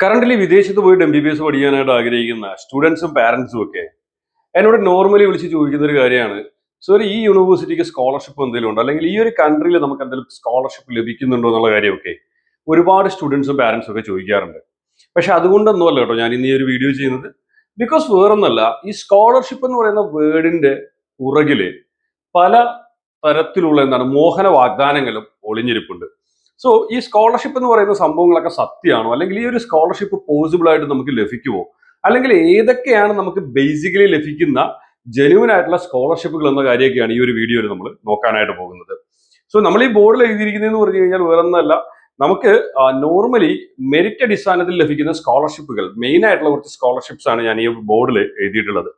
Currently വിദേശത്ത് പോയിട്ട് M B B S പഠിക്കാനായിട്ട് ആഗ്രഹിക്കുന്ന സ്റ്റുഡൻസും പാരൻസും ഒക്കെ എന്നോട് നോർമലി വിളിച്ച് ചോദിക്കുന്ന ഒരു കാര്യമാണ്. സോറി ഈ യൂണിവേഴ്സിറ്റിക്ക് സ്കോളർഷിപ്പ് എന്തെങ്കിലും ഉണ്ടോ? അല്ലെങ്കിൽ ഈ ഒരു കൺട്രിയിൽ നമുക്ക് എന്തെങ്കിലും സ്കോളർഷിപ്പ് ലഭിക്കുന്നുണ്ടോ എന്നുള്ള കാര്യമൊക്കെ ഒരുപാട് സ്റ്റുഡൻസും പാരൻസും ഒക്കെ ചോദിക്കാറുണ്ട്. പക്ഷെ അതുകൊണ്ടൊന്നും അല്ല കേട്ടോ ഞാൻ ഇന്ന് ഈ ഒരു വീഡിയോ ചെയ്യുന്നത്. ബിക്കോസ് വേറൊന്നല്ല ഈ സ്കോളർഷിപ്പ് എന്ന് പറയുന്ന വേർഡിന്റെ പുറകിൽ പല തരത്തിലുള്ള എന്താണ് മോഹന വാഗ്ദാനങ്ങളും ഒളിഞ്ഞിരിപ്പുണ്ട്. സോ ഈ സ്കോളർഷിപ്പ് എന്ന് പറയുന്ന സംഭവങ്ങളൊക്കെ സത്യമാണോ? അല്ലെങ്കിൽ ഈ ഒരു സ്കോളർഷിപ്പ് പോസിബിൾ ആയിട്ട് നമുക്ക് ലഭിക്കുമോ? അല്ലെങ്കിൽ ഏതൊക്കെയാണ് നമുക്ക് ബേസിക്കലി ലഭിക്കുന്ന ജെനുവൻ ആയിട്ടുള്ള സ്കോളർഷിപ്പുകൾ എന്ന കാര്യമൊക്കെയാണ് ഈ ഒരു വീഡിയോയിൽ നമ്മൾ നോക്കാനായിട്ട് പോകുന്നത്. സോ നമ്മൾ ഈ ബോർഡിൽ എഴുതിയിരിക്കുന്നതെന്ന് പറഞ്ഞു കഴിഞ്ഞാൽ വേറൊന്നല്ല നമുക്ക് നോർമലി മെറിറ്റ് അടിസ്ഥാനത്തിൽ ലഭിക്കുന്ന സ്കോളർഷിപ്പുകൾ മെയിൻ ആയിട്ടുള്ള കുറച്ച് സ്കോളർഷിപ്സ് ആണ് ഞാൻ ഈ ബോർഡിൽ എഴുതിയിട്ടുള്ളത്.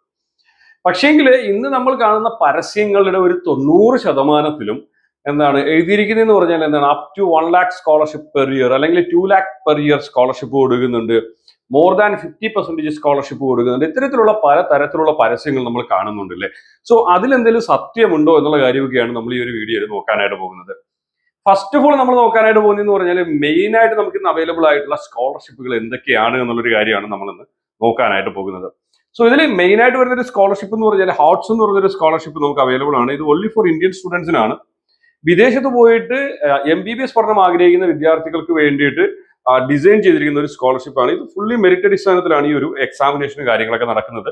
പക്ഷേങ്കിൽ ഇന്ന് നമ്മൾ കാണുന്ന പരസ്യങ്ങളുടെ ഒരു തൊണ്ണൂറ് ശതമാനത്തിലും എന്താണ് എഴുതിയിരിക്കുന്നതെന്ന് പറഞ്ഞാൽ എന്താണ് up to one lakh scholarship per year അല്ലെങ്കിൽ two lakh per year scholarship കൊടുക്കുന്നുണ്ട്. More than fifty percentage scholarship കൊടുക്കുന്നുണ്ട്. ഇത്തരത്തിലുള്ള പല തരത്തിലുള്ള പരസ്യങ്ങൾ നമ്മൾ കാണുന്നുണ്ട് അല്ലേ? സോ അതിലെന്തെങ്കിലും സത്യമുണ്ടോ എന്നുള്ള കാര്യമൊക്കെയാണ് നമ്മൾ ഈ ഒരു വീഡിയോയിൽ നോക്കാനായിട്ട് പോകുന്നത്. ഫസ്റ്റ് ഓഫ് ഓൾ നമ്മൾ നോക്കാനായിട്ട് പോകുന്നതെന്ന് പറഞ്ഞാൽ മെയിൻ ആയിട്ട് നമുക്ക് ഇന്ന് അവൈലബിൾ ആയിട്ടുള്ള സ്കോളർഷിപ്പുകൾ എന്തൊക്കെയാണ് എന്നുള്ളൊരു കാര്യമാണ് നമ്മൾ ഇന്ന് നോക്കാനായിട്ട് പോകുന്നത്. സോ ഇതിൽ മെയിൻ ആയിട്ട് വരുന്ന ഒരു സ്കോളർഷിപ്പ് എന്ന് പറഞ്ഞാൽ ഹോട്ട്സ് എന്ന് പറഞ്ഞൊരു സ്കോളർഷിപ്പ് നമുക്ക് അവൈലബിൾ ആണ്. ഇത് ഓൺലി ഫോർ ഇന്ത്യൻ സ്റ്റുഡൻസിനാണ് വിദേശത്ത് പോയിട്ട് എം ബി ബി എസ് പഠനം ആഗ്രഹിക്കുന്ന വിദ്യാർത്ഥികൾക്ക് വേണ്ടിയിട്ട് ഡിസൈൻ ചെയ്തിരിക്കുന്ന ഒരു സ്കോളർഷിപ്പ് ആണ്. ഇത് ഫുള്ളി മെറിറ്റ് അടിസ്ഥാനത്തിലാണ് ഈ ഒരു എക്സാമിനേഷനും കാര്യങ്ങളൊക്കെ നടക്കുന്നത്.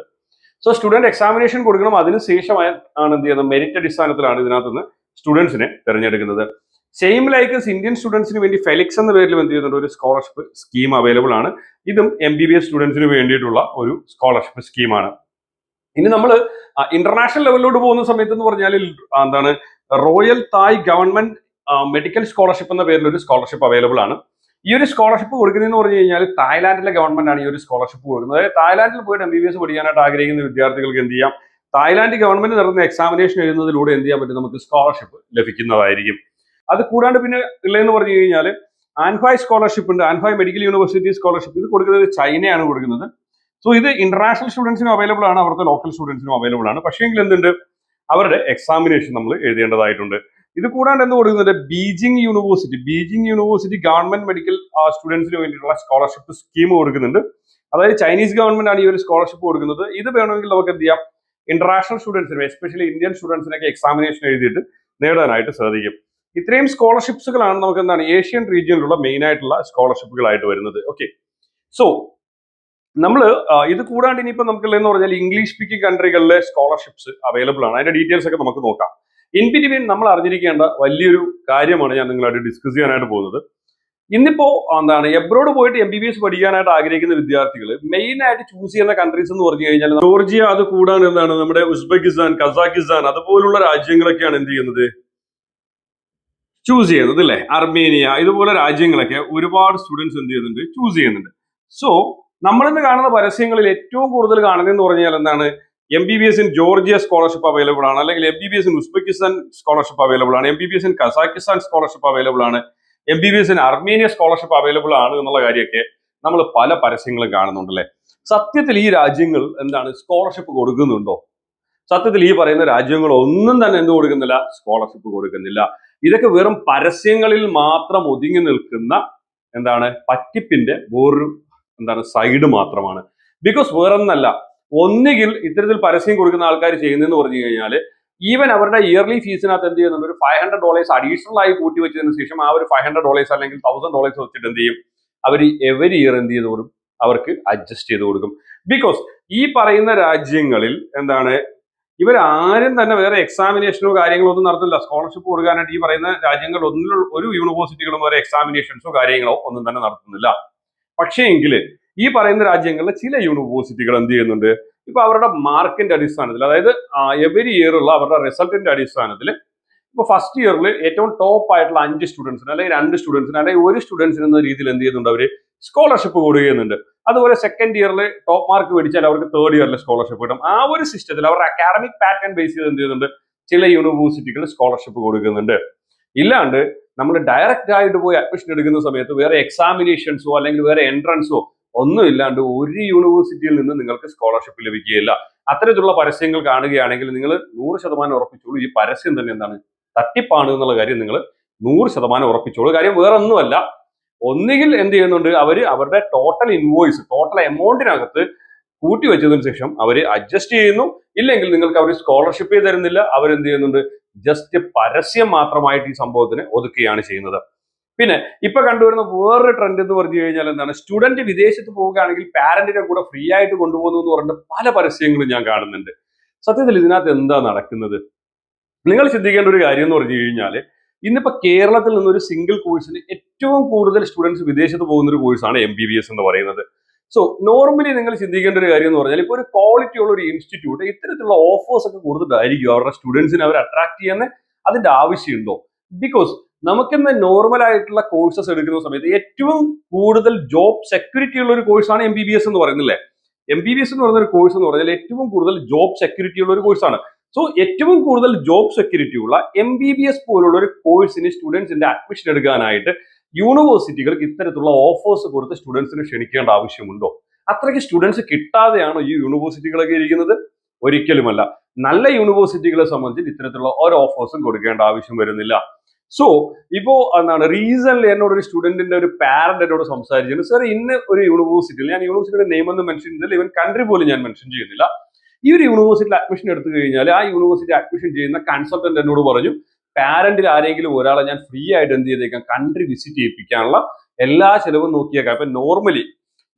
സോ സ്റ്റുഡന്റ് എക്സാമിനേഷൻ കൊടുക്കണം. അതിനുശേഷമായി ആണ് എന്ത് ചെയ്യുന്നത്? മെറിറ്റ് അടിസ്ഥാനത്തിലാണ് ഇതിനകത്ത് നിന്ന് സ്റ്റുഡൻസിനെ തിരഞ്ഞെടുക്കുന്നത്. സെയിം ലൈക്ക് ഇന്ത്യൻ സ്റ്റുഡൻസിന് വേണ്ടി ഫെലിക്സ് എന്ന പേരിൽ എന്ത് ചെയ്യുന്നുണ്ട്? ഒരു സ്കോളർഷിപ്പ് സ്കീം അവൈലബിൾ ആണ്. ഇതും എം ബി ബി എസ് സ്റ്റുഡൻസിന് വേണ്ടിയിട്ടുള്ള ഒരു സ്കോളർഷിപ്പ് സ്കീമാണ് ഇനി നമ്മൾ ഇന്റർനാഷണൽ ലെവലിലോട്ട് പോകുന്ന സമയത്ത് എന്ന് പറഞ്ഞാൽ എന്താണ് royal Thai government medical scholarship എന്ന പേരിൽ ഒരു സ്കോളർഷിപ്പ് അവൈലബിൾ ആണ്. ഈ ഒരു സ്കോളർഷിപ്പ് കൊടുക്കുന്നതെന്ന് പറഞ്ഞു കഴിഞ്ഞാൽ തായ്ലാന്റിലെ ഗവൺമെന്റ് ആണ് ഈ ഒരു സ്കോളർഷിപ്പ് കൊടുക്കുന്നത്. അതായത് തായ്ലാന്റിൽ പോയിട്ട് എം ബി ബി എസ് പഠിക്കാനായിട്ട് ആഗ്രഹിക്കുന്ന വിദ്യാർത്ഥികൾക്ക് എന്ത് ചെയ്യാം? തായ്ലാന്റ് ഗവൺമെന്റ് നടത്തുന്ന എക്സാമിനേഷൻ എഴുതുന്നതിലൂടെ എന്ത് ചെയ്യാൻ പറ്റും? നമുക്ക് സ്കോളർഷിപ്പ് ലഭിക്കുന്നതായിരിക്കും. അത് കൂടാണ്ട് പിന്നെ ഉള്ളതെന്ന് പറഞ്ഞു കഴിഞ്ഞാൽ ആൻഫായ് സ്കോളർഷിപ്പ് ഉണ്ട്. Anhui medical university scholarship. ഇത് കൊടുക്കുന്നത് ചൈനയാണ് കൊടുക്കുന്നത്. സോ ഇത് ഇന്റർനാഷണൽ സ്റ്റുഡൻസിനും അവൈലബിൾ ആണ്. അവിടുത്തെ ലോക്കൽ സ്റ്റുഡൻസിനും അവൈലബിൾ ആണ്. പക്ഷേ എങ്കിൽ എന്തുണ്ട്? അവരുടെ എക്സാമിനേഷൻ നമ്മൾ എഴുതേണ്ടതായിട്ടുണ്ട്. ഇത് കൂടാണ്ട് എന്ത് കൊടുക്കുന്നുണ്ട്? Beijing university Beijing university government medical സ്റ്റുഡൻസിന് വേണ്ടിയിട്ടുള്ള സ്കോളർഷിപ്പ് സ്കീം കൊടുക്കുന്നുണ്ട്. അതായത് ചൈനീസ് ഗവൺമെന്റ് ആണ് ഈ ഒരു സ്കോളർഷിപ്പ് കൊടുക്കുന്നത്. ഇത് വേണമെങ്കിൽ നമുക്ക് എന്ത് ചെയ്യാം? ഇന്റർനാഷണൽ സ്റ്റുഡൻസിനും എസ്പെഷ്യലി ഇന്ത്യൻ സ്റ്റുഡൻസിനൊക്കെ എക്സാമിനേഷൻ എഴുതിയിട്ട് നേടാനായിട്ട് സാധിക്കും. ഇത്രയും സ്കോളർഷിപ്സുകളാണ് നമുക്ക് എന്താണ് ഏഷ്യൻ റീജിയനിലുള്ള മെയിൻ ആയിട്ടുള്ള സ്കോളർഷിപ്പുകളായിട്ട് വരുന്നത്. ഓക്കെ സോ നമ്മൾ ഇത് കൂടാണ്ട് ഇനിയിപ്പോൾ നമുക്കുള്ളതെന്ന് പറഞ്ഞാൽ ഇംഗ്ലീഷ് സ്പീക്കിംഗ് കൺട്രികളിലെ സ്കോളർഷിപ്സ് അവൈലബിൾ ആണ്. അതിന്റെ ഡീറ്റെയിൽസ് ഒക്കെ നമുക്ക് നോക്കാം. ഇൻ ബിറ്റ്വീൻ നമ്മൾ അറിഞ്ഞിരിക്കേണ്ട വലിയൊരു കാര്യമാണ് ഞാൻ നിങ്ങളായിട്ട് ഡിസ്കസ് ചെയ്യാനായിട്ട് പോകുന്നത്. ഇന്നിപ്പോ എന്താണ് എബ്രോഡ് പോയിട്ട് എം ബി ബി എസ് പഠിക്കാനായിട്ട് ആഗ്രഹിക്കുന്ന വിദ്യാർത്ഥികൾ മെയിൻ ആയിട്ട് ചൂസ് ചെയ്യുന്ന കൺട്രീസ് എന്ന് പറഞ്ഞു കഴിഞ്ഞാൽ ജോർജിയ അത് കൂടാണ്ട് എന്താണ് നമ്മുടെ ഉസ്ബെക്കിസ്ഥാൻ കസാക്കിസ്ഥാൻ അതുപോലുള്ള രാജ്യങ്ങളൊക്കെയാണ് എന്ത് ചെയ്യുന്നത്? ചൂസ് ചെയ്യുന്നത് അല്ലേ? അർമേനിയ ഇതുപോലെ രാജ്യങ്ങളൊക്കെ ഒരുപാട് സ്റ്റുഡൻസ് എന്ത് ചെയ്യുന്നുണ്ട്? ചൂസ് ചെയ്യുന്നുണ്ട്. സോ നമ്മളിന്ന് കാണുന്ന പരസ്യങ്ങളിൽ ഏറ്റവും കൂടുതൽ കാണുന്നതെന്ന് പറഞ്ഞാൽ എന്താണ്? M B B S in Georgia scholarship available ആണ്. അല്ലെങ്കിൽ M B B S in Uzbekistan scholarship available ആണ്. M B B S in Kazakhstan scholarship available ആണ്. M B B S in Armenia scholarship available ആണ് എന്നുള്ള കാര്യമൊക്കെ നമ്മൾ പല പരസ്യങ്ങളും കാണുന്നുണ്ട് അല്ലേ? സത്യത്തിൽ ഈ രാജ്യങ്ങൾ എന്താണ് സ്കോളർഷിപ്പ് കൊടുക്കുന്നുണ്ടോ? സത്യത്തിൽ ഈ പറയുന്ന രാജ്യങ്ങൾ ഒന്നും തന്നെ എന്ത് കൊടുക്കുന്നില്ല? സ്കോളർഷിപ്പ് കൊടുക്കുന്നില്ല. ഇതൊക്കെ വെറും പരസ്യങ്ങളിൽ മാത്രം ഒതുങ്ങി നിൽക്കുന്ന എന്താണ്? പറ്റിപ്പിന്റെ വേറൊരു എന്താണ് സൈഡ് മാത്രമാണ്. ബിക്കോസ് വേറൊന്നല്ല ഒന്നുകിൽ ഇത്തരത്തിൽ പരസ്യം കൊടുക്കുന്ന ആൾക്കാർ ചെയ്യുന്നതെന്ന് പറഞ്ഞു കഴിഞ്ഞാൽ ഈവൻ അവരുടെ ഇയർലി ഫീസിനകത്ത് എന്ത് ചെയ്യുന്നുണ്ട്? ഒരു ഫൈവ് ഹൺഡ്രഡ് ഡോളേഴ്സ് അഡീഷണൽ ആയി കൂട്ടി വെച്ചതിന് ശേഷം ആ ഒരു ഫൈവ് ഹൺഡ്രഡ് ഡോളേഴ്സ് അല്ലെങ്കിൽ തൗസൻഡ് ഡോളേഴ്സ് വെച്ചിട്ട് എന്ത് ചെയ്യും? അവർ എവരി ഇയർ എന്ത് ചെയ്ത് കൊടുക്കും? അവർക്ക് അഡ്ജസ്റ്റ് ചെയ്ത് കൊടുക്കും. ബിക്കോസ് ഈ പറയുന്ന രാജ്യങ്ങളിൽ എന്താണ് ഇവർ ആരും തന്നെ വേറെ എക്സാമിനേഷനോ കാര്യങ്ങളോ ഒന്നും നടത്തില്ല സ്കോളർഷിപ്പ് കൊടുക്കാനായിട്ട് ഈ പറയുന്ന രാജ്യങ്ങളിൽ ഒന്നിലുള്ള ഒരു യൂണിവേഴ്സിറ്റികളും വേറെ എക്സാമിനേഷൻസോ കാര്യങ്ങളോ ഒന്നും തന്നെ നടത്തുന്നില്ല. പക്ഷേ എങ്കിൽ ഈ പറയുന്ന രാജ്യങ്ങളിലെ ചില യൂണിവേഴ്സിറ്റികൾ എന്ത് ചെയ്യുന്നുണ്ട്? ഇപ്പൊ അവരുടെ മാർക്കിന്റെ അടിസ്ഥാനത്തിൽ അതായത് എവരി ഇയർ ഉള്ള അവരുടെ റിസൾട്ടിന്റെ അടിസ്ഥാനത്തിൽ ഇപ്പൊ ഫസ്റ്റ് ഇയറിൽ ഏറ്റവും ടോപ്പ് ആയിട്ടുള്ള അഞ്ച് സ്റ്റുഡൻസിന് അല്ലെങ്കിൽ രണ്ട് സ്റ്റുഡൻസിന് അല്ലെങ്കിൽ ഒരു സ്റ്റുഡൻസിന് എന്ന രീതിയിൽ എന്ത് ചെയ്യുന്നുണ്ട് അവർ സ്കോളർഷിപ്പ് കൊടുക്കുന്നുണ്ട് അതുപോലെ സെക്കൻഡ് ഇയറിൽ ടോപ്പ് മാർക്ക് മേടിച്ചാൽ അവർക്ക് തേർഡ് ഇയറിൽ സ്കോളർഷിപ്പ് കിട്ടും. ആ ഒരു സിസ്റ്റത്തിൽ അവരുടെ അക്കാഡമിക് പാറ്റേൺ ബേസ് ചെയ്ത് എന്ത് ചെയ്യുന്നുണ്ട്? ചില യൂണിവേഴ്സിറ്റികൾ സ്കോളർഷിപ്പ് കൊടുക്കുന്നുണ്ട്. ഇല്ലാണ്ട് നമ്മൾ ഡയറക്റ്റ് ആയിട്ട് പോയി അഡ്മിഷൻ എടുക്കുന്ന സമയത്ത് വേറെ എക്സാമിനേഷൻസോ അല്ലെങ്കിൽ വേറെ എൻട്രൻസോ ഒന്നും ഇല്ലാണ്ട് ഒരു യൂണിവേഴ്സിറ്റിയിൽ നിന്ന് നിങ്ങൾക്ക് സ്കോളർഷിപ്പ് ലഭിക്കുകയില്ല. അത്തരത്തിലുള്ള പരസ്യങ്ങൾ കാണുകയാണെങ്കിൽ നിങ്ങൾ നൂറ് ശതമാനം ഉറപ്പിച്ചോളൂ. ഈ പരസ്യം തന്നെ എന്താണ്? തട്ടിപ്പാണ് എന്നുള്ള കാര്യം നിങ്ങൾ നൂറ് ശതമാനം ഉറപ്പിച്ചോളൂ. കാര്യം വേറെ ഒന്നുമല്ല ഒന്നുകിൽ എന്ത് ചെയ്യുന്നുണ്ട്? അവർ അവരുടെ ടോട്ടൽ ഇൻവോയ്സ് ടോട്ടൽ എമൗണ്ടിനകത്ത് കൂട്ടി വെച്ചതിന് ശേഷം അവർ അഡ്ജസ്റ്റ് ചെയ്യുന്നു. ഇല്ലെങ്കിൽ നിങ്ങൾക്ക് അവർ സ്കോളർഷിപ്പ് തരുന്നില്ല. അവരെന്ത് ചെയ്യുന്നുണ്ട്? ജസ്റ്റ് പരസ്യം മാത്രമായിട്ട് ഈ സംഭവത്തിന് ഒതുക്കുകയാണ് ചെയ്യുന്നത്. പിന്നെ ഇപ്പൊ കണ്ടുവരുന്ന വേറൊരു ട്രെൻഡ് എന്ന് പറഞ്ഞു കഴിഞ്ഞാൽ എന്താണ്? സ്റ്റുഡന്റ് വിദേശത്ത് പോവുകയാണെങ്കിൽ പാരന്റിനെ കൂടെ ഫ്രീ ആയിട്ട് കൊണ്ടുപോകുന്നു എന്ന് പറഞ്ഞിട്ട് പല പരസ്യങ്ങളും ഞാൻ കാണുന്നുണ്ട്. സത്യത്തിൽ ഇതിനകത്ത് എന്താ നടക്കുന്നത്? നിങ്ങൾ ചിന്തിക്കേണ്ട ഒരു കാര്യം എന്ന് പറഞ്ഞു കഴിഞ്ഞാൽ ഇന്നിപ്പോ കേരളത്തിൽ നിന്നൊരു സിംഗിൾ കോഴ്സിന് ഏറ്റവും കൂടുതൽ സ്റ്റുഡൻസ് വിദേശത്ത് പോകുന്ന ഒരു കോഴ്സാണ് എം ബി ബി എസ് എന്ന് പറയുന്നത്. സോ നോർമലി നിങ്ങൾ ചിന്തിക്കേണ്ട ഒരു കാര്യം എന്ന് പറഞ്ഞാൽ ഇപ്പോൾ ഒരു ക്വാളിറ്റി ഉള്ള ഒരു ഇൻസ്റ്റിറ്റ്യൂട്ട് ഇത്തരത്തിലുള്ള ഓഫേഴ്സ് ഒക്കെ കൊടുത്തിട്ടായിരിക്കും അവരുടെ സ്റ്റുഡൻസിനെ അവർ അട്രാക്ട് ചെയ്യാൻ അതിന്റെ ആവശ്യമുണ്ടോ ബിക്കോസ് നമുക്കിന്ന് നോർമൽ ആയിട്ടുള്ള കോഴ്സസ് എടുക്കുന്ന സമയത്ത് ഏറ്റവും കൂടുതൽ ജോബ് സെക്യൂരിറ്റി ഉള്ള ഒരു കോഴ്സാണ് എം ബി ബി എസ് എന്ന് പറയുന്നില്ലേ എം ബി ബി എസ് എന്ന് പറയുന്ന ഒരു കോഴ്സ് എന്ന് പറഞ്ഞാൽ ഏറ്റവും കൂടുതൽ ജോബ് സെക്യൂരിറ്റി ഉള്ള ഒരു കോഴ്സാണ് സോ ഏറ്റവും കൂടുതൽ ജോബ് സെക്യൂരിറ്റി ഉള്ള എം ബി ബി എസ് പോലുള്ള ഒരു കോഴ്സിന് സ്റ്റുഡൻസിന്റെ അഡ്മിഷൻ എടുക്കാനായിട്ട് യൂണിവേഴ്സിറ്റികൾക്ക് ഇത്തരത്തിലുള്ള ഓഫേഴ്സ് കൊടുത്ത് സ്റ്റുഡൻസിന് ക്ഷണിക്കേണ്ട ആവശ്യമുണ്ടോ? അത്രയ്ക്ക് സ്റ്റുഡൻസ് കിട്ടാതെയാണോ ഈ യൂണിവേഴ്സിറ്റികളൊക്കെ ഇരിക്കുന്നത്? ഒരിക്കലുമല്ല. നല്ല യൂണിവേഴ്സിറ്റികളെ സംബന്ധിച്ച് ഇത്തരത്തിലുള്ള ഒരു ഓഫേഴ്സും കൊടുക്കേണ്ട ആവശ്യം വരുന്നില്ല. സോ ഇപ്പോ എന്താണ് റീസൺലി എന്നോട് ഒരു സ്റ്റുഡന്റിന്റെ ഒരു പാരന്റ് എന്നോട് സംസാരിച്ചിരുന്നു. സാർ ഇന്ന് ഒരു യൂണിവേഴ്സിറ്റിയിൽ ഞാൻ യൂണിവേഴ്സിറ്റിയുടെ നെയിം ഒന്നും മെൻഷൻ ചെയ്യുന്നില്ല. ഇവൻ കൺട്രി പോലും ഞാൻ മെൻഷൻ ചെയ്യുന്നില്ല. ഈ ഒരു യൂണിവേഴ്സിറ്റിയിൽ അഡ്മിഷൻ എടുത്തു കഴിഞ്ഞാൽ ആ യൂണിവേഴ്സിറ്റി അഡ്മിഷൻ ചെയ്യുന്ന കൺസൾട്ടന്റ് എന്നോട് പറഞ്ഞു പാരന്റിൽ ആരെങ്കിലും ഒരാളെ ഞാൻ ഫ്രീ ആയിട്ട് എന്ത് ചെയ്തേക്കാം? കൺട്രി വിസിറ്റ് ചെയ്യിപ്പിക്കാനുള്ള എല്ലാ ചെലവും നോക്കിയേക്കാം. ഇപ്പൊ നോർമലി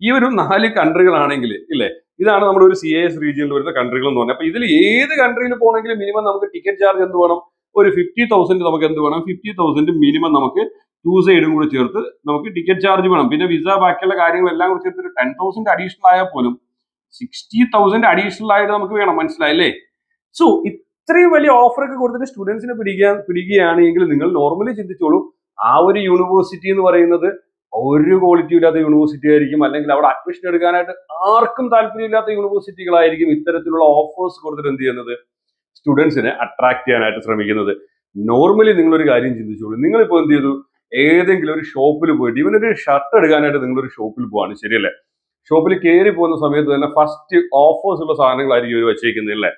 ഈ ഒരു നാല് കൺട്രികളാണെങ്കിൽ ഇല്ലേ? ഇതാണ് നമ്മുടെ ഒരു സി എസ് റീജിയനിൽ വരുന്ന കൺട്രികൾ എന്ന് പറഞ്ഞാൽ അപ്പൊ ഇതിൽ ഏത് കൺട്രിയിൽ പോകണമെങ്കിലും മിനിമം നമുക്ക് ടിക്കറ്റ് ചാർജ് എന്ത് വേണം? ഒരു ഫിഫ്റ്റി തൗസൻഡ് നമുക്ക് എന്ത് വേണം? ഫിഫ്റ്റി തൗസൻഡ് മിനിമം നമുക്ക് ടു സൈഡും കൂടി ചേർത്ത് നമുക്ക് ടിക്കറ്റ് ചാർജ് വേണം. പിന്നെ വിസ ബാക്കിയുള്ള കാര്യങ്ങളെല്ലാം കൂടി ചേർത്ത് ഒരു ടെൻ തൗസൻഡ് അഡീഷണൽ ആയാൽ പോലും സിക്സ്റ്റി തൗസൻഡ് അഡീഷണൽ ആയിട്ട് നമുക്ക് വേണം. മനസ്സിലായില്ലേ? സോ ഇത്രയും വലിയ ഓഫർ ഒക്കെ കൊടുത്തിട്ട് സ്റ്റുഡൻസിനെ പിടിക്കാൻ പിടിക്കുകയാണെങ്കിൽ നിങ്ങൾ നോർമലി ചിന്തിച്ചോളൂ ആ ഒരു യൂണിവേഴ്സിറ്റി എന്ന് പറയുന്നത് ഒരു ക്വാളിറ്റി ഇല്ലാത്ത യൂണിവേഴ്സിറ്റി ആയിരിക്കും. അല്ലെങ്കിൽ അവിടെ അഡ്മിഷൻ എടുക്കാനായിട്ട് ആർക്കും താല്പര്യമില്ലാത്ത യൂണിവേഴ്സിറ്റികളായിരിക്കും ഇത്തരത്തിലുള്ള ഓഫേഴ്സ് കൊടുത്തിട്ട് എന്ത് ചെയ്യുന്നത്? സ്റ്റുഡൻസിനെ അട്രാക്ട് ചെയ്യാനായിട്ട് ശ്രമിക്കുന്നത്. നോർമലി നിങ്ങളൊരു കാര്യം ചിന്തിച്ചോളൂ. നിങ്ങളിപ്പോൾ എന്ത് ചെയ്തു? ഏതെങ്കിലും ഒരു ഷോപ്പിൽ പോയിട്ട് ഒരു ഷർട്ട് എടുക്കാനായിട്ട് നിങ്ങളൊരു ഷോപ്പിൽ പോവാണ്. ശരിയല്ലേ? ഷോപ്പിൽ കയറി പോകുന്ന സമയത്ത് തന്നെ ഫസ്റ്റ് ഓഫേഴ്സ് ഉള്ള സാധനങ്ങളായിരിക്കും ഇവർ വെച്ചേക്കുന്നത് അല്ലേ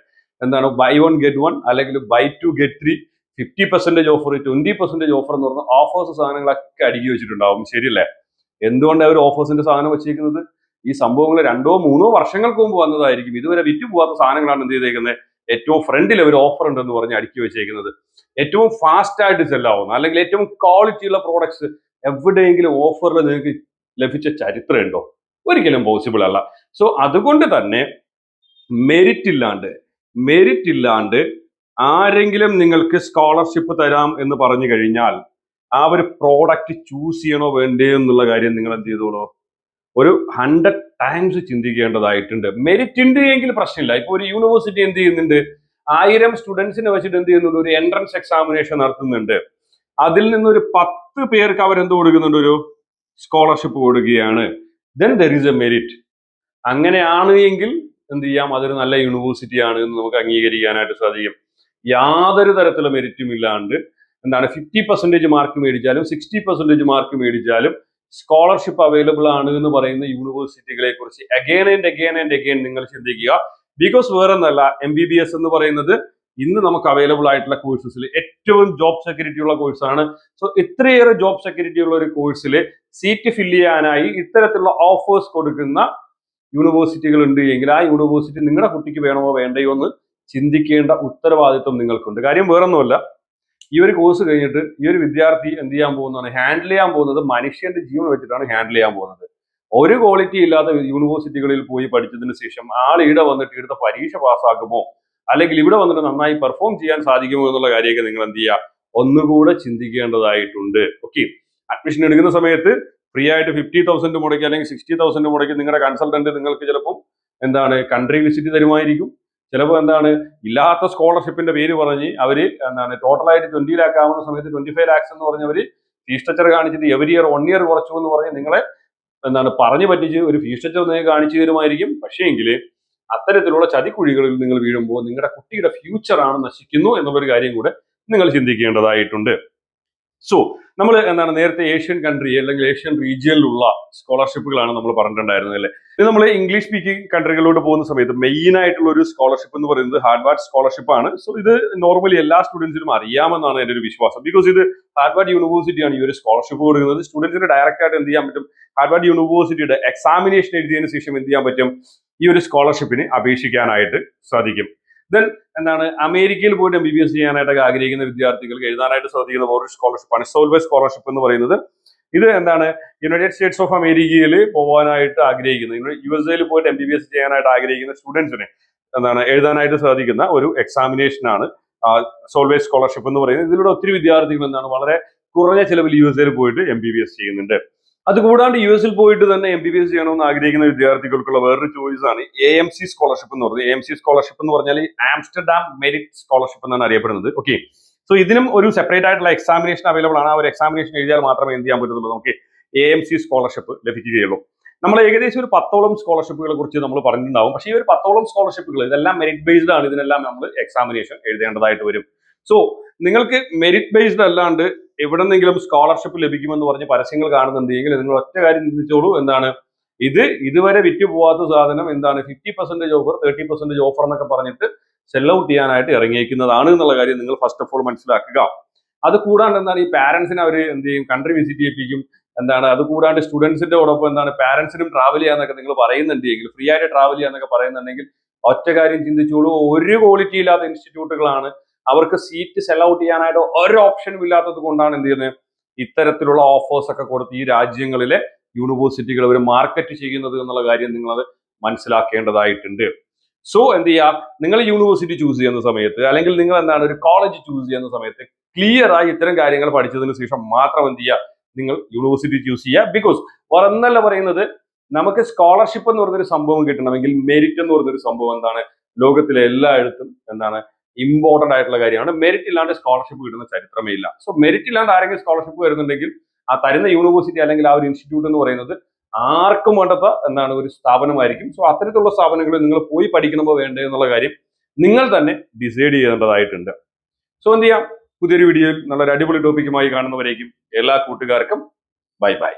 എന്താണ് ബൈ വൺ ഗെറ്റ് വൺ അല്ലെങ്കിൽ buy two get three fifty percentage offer twenty percentage offer എന്ന് പറഞ്ഞ ഓഫേഴ്സ് സാധനങ്ങളൊക്കെ അടുക്കി വെച്ചിട്ടുണ്ടാവും. ശരിയല്ലേ? എന്തുകൊണ്ടാണ് അവർ ഓഫേഴ്സിന്റെ സാധനം വെച്ചിരിക്കുന്നത്? ഈ സംഭവങ്ങൾ രണ്ടോ മൂന്നോ വർഷങ്ങൾക്ക് മുമ്പ് വന്നതായിരിക്കും. ഇതുവരെ വിറ്റ് പോകാത്ത സാധനങ്ങളാണ് എന്ത് ചെയ്തേക്കുന്നത് ഏറ്റവും ഫ്രണ്ടിൽ ഒരു ഓഫർ ഉണ്ടെന്ന് പറഞ്ഞ് അടുക്കി വെച്ചേക്കുന്നത്. ഏറ്റവും ഫാസ്റ്റ് ആയിട്ട് സെല്ലാവുന്ന അല്ലെങ്കിൽ ഏറ്റവും ക്വാളിറ്റി ഉള്ള പ്രോഡക്ട്സ് എവിടെയെങ്കിലും ഓഫറിൽ നിങ്ങൾക്ക് ലഭിച്ച ചരിത്രമുണ്ടോ? ഒരിക്കലും പോസിബിൾ അല്ല. സോ അതുകൊണ്ട് തന്നെ മെരിറ്റ് ഇല്ലാണ്ട് മെരിറ്റ് ഇല്ലാണ്ട് ആരെങ്കിലും നിങ്ങൾക്ക് സ്കോളർഷിപ്പ് തരാം എന്ന് പറഞ്ഞു കഴിഞ്ഞാൽ ആ ഒരു പ്രോഡക്റ്റ് ചൂസ് ചെയ്യണോ വേണ്ടേ എന്നുള്ള കാര്യം നിങ്ങൾ എന്ത് ചെയ്തോളൂ? ഒരു ഹൺഡ്രഡ് ടൈംസ് ചിന്തിക്കേണ്ടതായിട്ടുണ്ട്. മെരിറ്റ് ഉണ്ട് എങ്കിൽ പ്രശ്നമില്ല. ഇപ്പൊ ഒരു യൂണിവേഴ്സിറ്റി എന്ത് ചെയ്യുന്നുണ്ട്? ആയിരം സ്റ്റുഡൻസിനെ വെച്ചിട്ട് എന്ത് ചെയ്യുന്നുണ്ട്? ഒരു എൻട്രൻസ് എക്സാമിനേഷൻ നടത്തുന്നുണ്ട്. അതിൽ നിന്നൊരു പത്ത് പേർക്ക് അവരെന്ത് കൊടുക്കുന്നുണ്ട്? ഒരു സ്കോളർഷിപ്പ് കൊടുക്കുകയാണ്. Then there is a merit അങ്ങനെയാണ് എങ്കിൽ എന്ത് ചെയ്യാം? അതൊരു നല്ല യൂണിവേഴ്സിറ്റി ആണ് എന്ന് നമുക്ക് അംഗീകരിക്കാനായിട്ട് സാധിക്കും. യാതൊരു തരത്തിലുള്ള മെരിറ്റും ഇല്ലാണ്ട് എന്താണ് ഫിഫ്റ്റി പെർസെന്റേജ് മാർക്ക് മേടിച്ചാലും സിക്സ്റ്റി പെർസെന്റേജ് മാർക്ക് മേടിച്ചാലും സ്കോളർഷിപ്പ് അവൈലബിൾ ആണ് എന്ന് പറയുന്ന യൂണിവേഴ്സിറ്റികളെ കുറിച്ച് again and again and again നിങ്ങൾ ചിന്തിക്കുക. ബിക്കോസ് വേറെ ഒന്നല്ല എം ബി ബി എസ് എന്ന് പറയുന്നത് ഇന്ന് നമുക്ക് അവൈലബിൾ ആയിട്ടുള്ള കോഴ്സസിൽ ഏറ്റവും ജോബ് സെക്യൂരിറ്റി ഉള്ള കോഴ്സാണ് സോ ഇത്രയേറെ ജോബ് സെക്യൂരിറ്റി ഉള്ള ഒരു കോഴ്സിൽ സീറ്റ് ഫില്ല് ചെയ്യാനായി ഇത്തരത്തിലുള്ള ഓഫേഴ്സ് കൊടുക്കുന്ന യൂണിവേഴ്സിറ്റികൾ ഉണ്ട് എങ്കിൽ ആ യൂണിവേഴ്സിറ്റി നിങ്ങളുടെ കുട്ടിക്ക് വേണമോ വേണ്ടയോ എന്ന് ചിന്തിക്കേണ്ട ഉത്തരവാദിത്വം നിങ്ങൾക്കുണ്ട്. കാര്യം വേറൊന്നുമല്ല ഈ ഒരു കോഴ്സ് കഴിഞ്ഞിട്ട് ഈ ഒരു വിദ്യാർത്ഥി എന്ത് ചെയ്യാൻ പോകുന്നതാണ്? ഹാൻഡിൽ ചെയ്യാൻ പോകുന്നത് മനുഷ്യന്റെ ജീവൻ വെച്ചിട്ടാണ് ഹാൻഡിൽ ചെയ്യാൻ പോകുന്നത്. ഒരു ക്വാളിറ്റി ഇല്ലാത്ത യൂണിവേഴ്സിറ്റികളിൽ പോയി പഠിച്ചതിന് ശേഷം ആൾ ഇവിടെ വന്നിട്ട് ഇവിടുത്തെ പരീക്ഷ പാസ്സാക്കുമോ? അല്ലെങ്കിൽ ഇവിടെ വന്നിട്ട് നന്നായി പെർഫോം ചെയ്യാൻ സാധിക്കുമോ എന്നുള്ള കാര്യമൊക്കെ നിങ്ങൾ എന്ത് ചെയ്യുക? ഒന്നുകൂടെ ചിന്തിക്കേണ്ടതായിട്ടുണ്ട്. ഓക്കെ അഡ്മിഷൻ എടുക്കുന്ന സമയത്ത് ഫ്രീ ആയിട്ട് ഫിഫ്റ്റി തൗസൻഡ് മുടക്കി അല്ലെങ്കിൽ സിക്സ്റ്റി തൗസൻഡ് മുടക്കി നിങ്ങളുടെ കൺസൾട്ടന്റ് നിങ്ങൾക്ക് ചിലപ്പം എന്താണ് കൺട്രി വിസിറ്റ് തരുമായിരിക്കും. ചിലപ്പോൾ എന്താണ് ഇല്ലാത്ത സ്കോളർഷിപ്പിന്റെ പേര് പറഞ്ഞ് അവർ എന്താണ് ടോട്ടലായിട്ട് ട്വന്റി ലാക്ക് ആവുന്ന സമയത്ത് ട്വന്റി ഫൈവ് ലാക്സ് എന്ന് പറഞ്ഞവര് ഫീസ് സ്ട്രക്ചർ കാണിച്ചിട്ട് എവരി ഇയർ വൺ ഇയർ കുറച്ചു എന്ന് പറഞ്ഞ് നിങ്ങളെ എന്താണ് പറഞ്ഞു പറ്റിച്ച് ഒരു ഫീസ് സ്ട്രക്ചർ നിങ്ങൾക്ക് കാണിച്ചു തരുമായിരിക്കും. പക്ഷേ എങ്കിൽ അത്തരത്തിലുള്ള ചതിക്കുഴികളിൽ നിങ്ങൾ വീഴുമ്പോൾ നിങ്ങളുടെ കുട്ടിയുടെ ഫ്യൂച്ചറാണ് നശിക്കുന്നു എന്നുള്ളൊരു കാര്യം കൂടെ നിങ്ങൾ ചിന്തിക്കേണ്ടതായിട്ടുണ്ട്. സോ നമ്മൾ എന്താണ് നേരത്തെ ഏഷ്യൻ കൺട്രി അല്ലെങ്കിൽ ഏഷ്യൻ റീജിയനിലുള്ള സ്കോളർഷിപ്പുകളാണ് നമ്മൾ പറഞ്ഞിട്ടുണ്ടായിരുന്നത് അല്ലേ? ഇത് നമ്മൾ ഇംഗ്ലീഷ് സ്പീക്കിംഗ് കൺട്രികളിലോട്ട് പോകുന്ന സമയത്ത് മെയിൻ ആയിട്ടുള്ള ഒരു സ്കോളർഷിപ്പ് എന്ന് പറയുന്നത് ഹാർഡ്വാർഡ് സ്കോളർഷിപ്പ് ആണ്. സോ ഇത് നോർമലി എല്ലാ സ്റ്റുഡൻസിനും അറിയാമെന്നാണ് എന്റെ ഒരു വിശ്വാസം. ബിക്കോസ് ഇത് ഹാർഡ്വാർഡ് യൂണിവേഴ്സിറ്റിയാണ് ഈ ഒരു സ്കോളർഷിപ്പ് കൊടുക്കുന്നത്. സ്റ്റുഡൻസിന് ഡയറക്റ്റ് ആയിട്ട് എന്ത് ചെയ്യാൻ പറ്റും? ഹാർഡ്വാർഡ് യൂണിവേഴ്സിറ്റിയുടെ എക്സാമിനേഷൻ എഴുതിയതിനു ശേഷം എന്ത് ചെയ്യാൻ പറ്റും? ഈ ഒരു സ്കോളർഷിപ്പിന് അപേക്ഷിക്കാനായിട്ട് സാധിക്കും. ദെൻ എന്താണ് അമേരിക്കയിൽ പോയിട്ട് എം ബി ബി എസ് ചെയ്യാനായിട്ടൊക്കെ ആഗ്രഹിക്കുന്ന വിദ്യാർത്ഥികൾക്ക് എഴുതാനായിട്ട് സാധിക്കുന്ന ഒരു സ്കോളർഷിപ്പാണ് സോൾവേ സ്കോളർഷിപ്പ് എന്ന് പറയുന്നത്. ഇത് എന്താണ് യുണൈറ്റഡ് സ്റ്റേറ്റ്സ് ഓഫ് അമേരിക്കയിൽ പോകാനായിട്ട് ആഗ്രഹിക്കുന്ന. യു എസ് എയിൽ പോയിട്ട് എം ബി ബി എസ് ചെയ്യാനായിട്ട് ആഗ്രഹിക്കുന്ന സ്റ്റുഡൻസിന് എന്താണ് എഴുതാനായിട്ട് സാധിക്കുന്ന ഒരു എക്സാമിനേഷൻ ആണ് സോൾവേ സ്കോളർഷിപ്പ് എന്ന് പറയുന്നത്. ഇതിലൂടെ ഒത്തിരി വിദ്യാർത്ഥികൾ എന്താണ് വളരെ കുറഞ്ഞ ചിലവിൽ യു എസ് എയിൽ പോയിട്ട് എം ബി ബി എസ് ചെയ്യുന്നുണ്ട്. അതുകൂടാണ്ട് യു എസിൽ പോയിട്ട് തന്നെ എം ബി ബി എസ് ചെയ്യണമെന്ന് ആഗ്രഹിക്കുന്ന വിദ്യാർത്ഥികൾക്കുള്ള വേറൊരു ചോയ്സ് ആണ് എ എം സി സ്കോളർഷിപ്പ് എന്ന് പറയുന്നത് എ എം സി സ്കോളർഷിപ്പ് എന്ന് പറഞ്ഞാൽ ആംസ്റ്റർഡാം മെറിറ്റ് സ്കോളർഷിപ്പ് എന്നാണ് അറിയപ്പെടുന്നത്. ഓക്കെ സോ ഇതിനും ഒരു സെപ്പറേറ്റ് ആയിട്ടുള്ള എക്സാമിനേഷൻ അവൈലബിൾ ആണ്. ആ ഒരു എക്സാമിനേഷൻ എഴുതിയാൽ മാത്രമേ എന്ത് ചെയ്യാൻ പറ്റുള്ളൂ നമുക്ക് എ എം സി സ്കോളർഷിപ്പ് ലഭിക്കുകയുള്ളൂ. നമ്മൾ ഏകദേശം ഒരു പത്തോളം സ്കോളർഷിപ്പുകളെ കുറിച്ച് നമ്മൾ പറഞ്ഞിട്ടുണ്ടാവും. പക്ഷേ ഈ ഒരു പത്തോളം സ്കോളർഷിപ്പുകൾ ഇതെല്ലാം മെറിറ്റ് ബേസ്ഡ് ആണ്. ഇതിനെല്ലാം നമ്മൾ എക്സാമിനേഷൻ എഴുതേണ്ടതായിട്ട് വരും. സോ നിങ്ങൾക്ക് മെറിറ്റ് ബേസ്ഡ് അല്ലാണ്ട് എവിടെന്നെങ്കിലും സ്കോളർഷിപ്പ് ലഭിക്കുമെന്ന് പറഞ്ഞ് പരസ്യങ്ങൾ കാണുന്നുണ്ടെങ്കിൽ നിങ്ങൾ ഒറ്റ കാര്യം ചിന്തിച്ചോളൂ. എന്താണ്? ഇത് ഇതുവരെ വിറ്റ് പോവാത്ത സാധനം എന്താണ്? Fifty percentage offer thirty percentage offer എന്നൊക്കെ പറഞ്ഞിട്ട് സെൽ ഔട്ട് ചെയ്യാനായിട്ട് ഇറങ്ങിയിരിക്കുന്നതാണ് എന്നുള്ള കാര്യം നിങ്ങൾ ഫസ്റ്റ് ഓഫ് ഓൾ മനസ്സിലാക്കുക. അത് കൂടാണ്ട് എന്താണ്? ഈ പാരന്റ്സിനെ അവർ എന്ത് ചെയ്യും? കൺട്രി വിസിറ്റ് ചെയ്യിപ്പിക്കും. എന്താണ്? അത് കൂടാണ്ട് സ്റ്റുഡൻസിന്റെ ഓടൊപ്പം എന്താണ്? പാരന്റ്സിനും ട്രാവൽ ചെയ്യാന്നൊക്കെ നിങ്ങൾ പറയുന്നുണ്ടെങ്കിൽ ഫ്രീ ആയിട്ട് ട്രാവൽ ചെയ്യാന്നൊക്കെ പറയുന്നുണ്ടെങ്കിൽ ഒറ്റ കാര്യം ചിന്തിച്ചോളൂ. ഒരു ക്വാളിറ്റി ഇല്ലാത്ത ഇൻസ്റ്റിറ്റ്യൂട്ടുകളാണ് അവർക്ക് സീറ്റ് സെൽ ഔട്ട് ചെയ്യാനായിട്ട് ഒരു ഓപ്ഷനും ഇല്ലാത്തത് കൊണ്ടാണ് എന്ത് ചെയ്യുന്നത്? ഇത്തരത്തിലുള്ള ഓഫേഴ്സ് ഒക്കെ കൊടുത്ത് ഈ രാജ്യങ്ങളിലെ യൂണിവേഴ്സിറ്റികൾ അവർ മാർക്കറ്റ് ചെയ്യുന്നത് എന്നുള്ള കാര്യം നിങ്ങളത് മനസ്സിലാക്കേണ്ടതായിട്ടുണ്ട്. സോ എന്ത് ചെയ്യുക? നിങ്ങൾ യൂണിവേഴ്സിറ്റി ചൂസ് ചെയ്യുന്ന സമയത്ത് അല്ലെങ്കിൽ നിങ്ങൾ എന്താണ് ഒരു കോളേജ് ചൂസ് ചെയ്യുന്ന സമയത്ത് ക്ലിയർ ആയി ഇത്തരം കാര്യങ്ങൾ പഠിച്ചതിന് ശേഷം മാത്രം എന്ത് ചെയ്യുക? നിങ്ങൾ യൂണിവേഴ്സിറ്റി ചൂസ് ചെയ്യുക. ബിക്കോസ് വേറെന്നല്ല പറയുന്നത് നമുക്ക് സ്കോളർഷിപ്പ് എന്ന് പറഞ്ഞൊരു സംഭവം കിട്ടണമെങ്കിൽ മെരിറ്റ് എന്ന് പറഞ്ഞൊരു സംഭവം എന്താണ്? ലോകത്തിലെ എല്ലായിടത്തും എന്താണ്? ഇമ്പോർട്ടന്റ് ആയിട്ടുള്ള കാര്യമാണ്. മെറിറ്റ് ഇല്ലാണ്ട് സ്കോളർഷിപ്പ് കിട്ടുന്ന ചരിത്രമേ ഇല്ല. സോ മെറിറ്റ് ഇല്ലാണ്ട് ആരെങ്കിലും സ്കോളർഷിപ്പ് വരുന്നുണ്ടെങ്കിൽ ആ തരുന്ന യൂണിവേഴ്സിറ്റി അല്ലെങ്കിൽ ആ ഒരു ഇൻസ്റ്റിറ്റ്യൂട്ട് എന്ന് പറയുന്നത് ആർക്കും വേണ്ടത്ത എന്നാണ് ഒരു സ്ഥാപനമായിരിക്കും. സോ അത്തരത്തിലുള്ള സ്ഥാപനങ്ങളിൽ നിങ്ങൾ പോയി പഠിക്കണമോ വേണ്ടേ എന്നുള്ള കാര്യം നിങ്ങൾ തന്നെ ഡിസൈഡ് ചെയ്യേണ്ടതായിട്ടുണ്ട്. സോ എന്ത് ചെയ്യാം? പുതിയൊരു വീഡിയോയിൽ നല്ലൊരു അടിപൊളി ടോപ്പിക്കുമായി കാണുന്നവരേക്കും എല്ലാ കൂട്ടുകാർക്കും ബൈ ബൈ